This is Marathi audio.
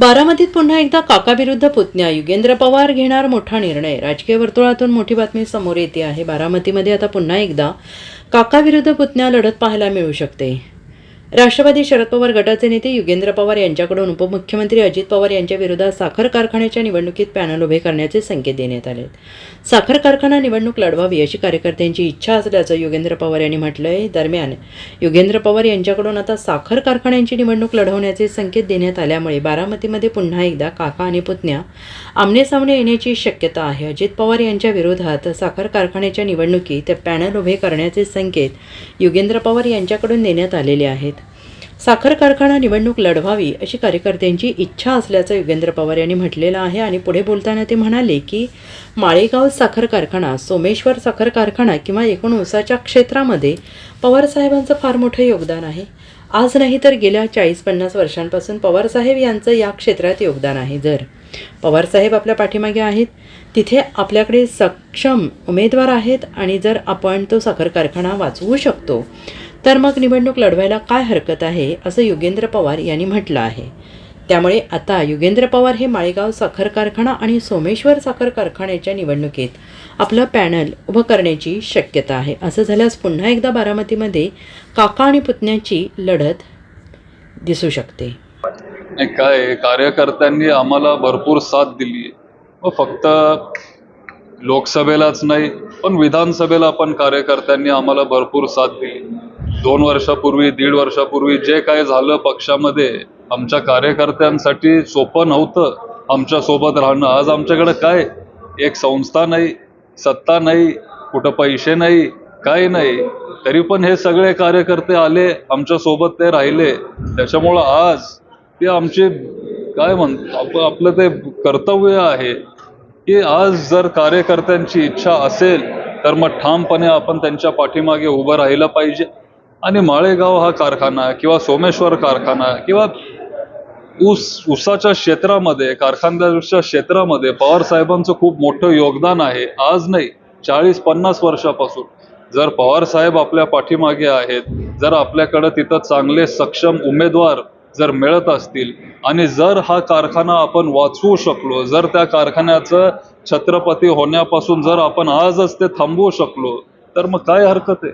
बारामतीत पुन्हा एकदा काकाविरुद्ध पुतण्या. युगेंद्र पवार घेणार मोठा निर्णय. राजकीय वर्तुळातून मोठी बातमी समोर येते आहे. बारामतीमध्ये आता पुन्हा एकदा काकाविरुद्ध पुतण्या लढत पाहायला मिळू शकते. राष्ट्रवादी शरद पवार गटाचे नेते युगेंद्र पवार यांच्याकडून उपमुख्यमंत्री अजित पवार यांच्या विरोधात साखर कारखान्याच्या निवडणुकीत पॅनल उभे करण्याचे संकेत देण्यात आले साखर कारखाना निवडणूक लढवावी अशी कार्यकर्त्यांची इच्छा असल्याचं युगेंद्र पवार यांनी म्हटलंय. दरम्यान युगेंद्र पवार यांच्याकडून आता साखर कारखान्यांची निवडणूक लढवण्याचे संकेत देण्यात आल्यामुळे बारामतीमध्ये पुन्हा एकदा काका आणि पुतण्या आमनेसामने येण्याची शक्यता आहे. अजित पवार यांच्या विरोधात साखर कारखान्याच्या निवडणुकीत पॅनल उभे करण्याचे संकेत युगेंद्र पवार यांच्याकडून देण्यात आलेले आहेत. साखर कारखाना निवडणूक लढवावी अशी कार्यकर्त्यांची इच्छा असल्याचं योगेंद्र पवार यांनी म्हटलेलं आहे आणि पुढे बोलताना ते म्हणाले की माळेगाव साखर कारखाना सोमेश्वर साखर कारखाना किंवा एकूण ऊसाच्या क्षेत्रामध्ये पवारसाहेबांचं फार मोठं योगदान आहे. आज नाही तर गेल्या चाळीस पन्नास वर्षांपासून पवारसाहेब यांचं या क्षेत्रात योगदान आहे जर. पवारसाहेब आपल्या पाठीमागे आहेत तिथे आपल्याकडे सक्षम उमेदवार आहेत आणि जर आपण तो साखर कारखाना वाचवू शकतो तर मग निवडणूक लढवायला काय हरकत आहे असं युगेंद्र पवार यांनी म्हटलं आहे. त्यामुळे आता युगेंद्र पवार हे माळेगाव साखर कारखाना आणि सोमेश्वर साखर कारखान्याच्या निवडणुकीत आपलं पॅनल उभं करण्याची शक्यता आहे. असं झाल्यास पुन्हा एकदा बारामतीमध्ये काका आणि पुतण्याची लढत दिसू शकते. काय कार्यकर्त्यांनी आम्हाला भरपूर साथ दिली व हो, फक्त लोकसभेलाच नाही पण विधानसभेला पण कार्यकर्त्यांनी आम्हाला भरपूर साथ दिली. दोन वर्षापूर्वी दीड वर्षापूर्वी जे काय झालं पक्षामध्ये आमच्या कार्यकर्त्यांसाठी सोपं नव्हतं आमच्यासोबत राहणं. आज आमच्याकडे काय? एक संस्था नाही सत्ता नाही कुठं पैसे नाही काय नाही. तरी पण हे सगळे कार्यकर्ते आले आमच्यासोबत ते राहिले. त्याच्यामुळं आज ते आमचे काय म्हण आपलं ते कर्तव्य आहे की आज जर कार्यकर्त्यांची इच्छा असेल तर मग ठामपणे आपण त्यांच्या पाठीमागे उभं राहिलं पाहिजे. आणि माळेगाव हा कारखाना किंवा सोमेश्वर कारखाना किंवा ऊस ऊसाच्या क्षेत्रामध्ये कारखानदारीच्या क्षेत्रामध्ये पवार साहेबांचं खूप मोठं योगदान आहे. आज नाही चाळीस पन्नास वर्षापासून. जर पवार साहेब आपल्या पाठीमागे आहेत जर आपल्याकडं तिथं चांगले सक्षम उमेदवार जर मिळत असतील आणि जर हा कारखाना आपण वाचवू शकलो जर त्या कारखान्याचं छत्रपती होण्यापासून जर आपण आजच ते थांबवू शकलो तर मग काय हरकत आहे?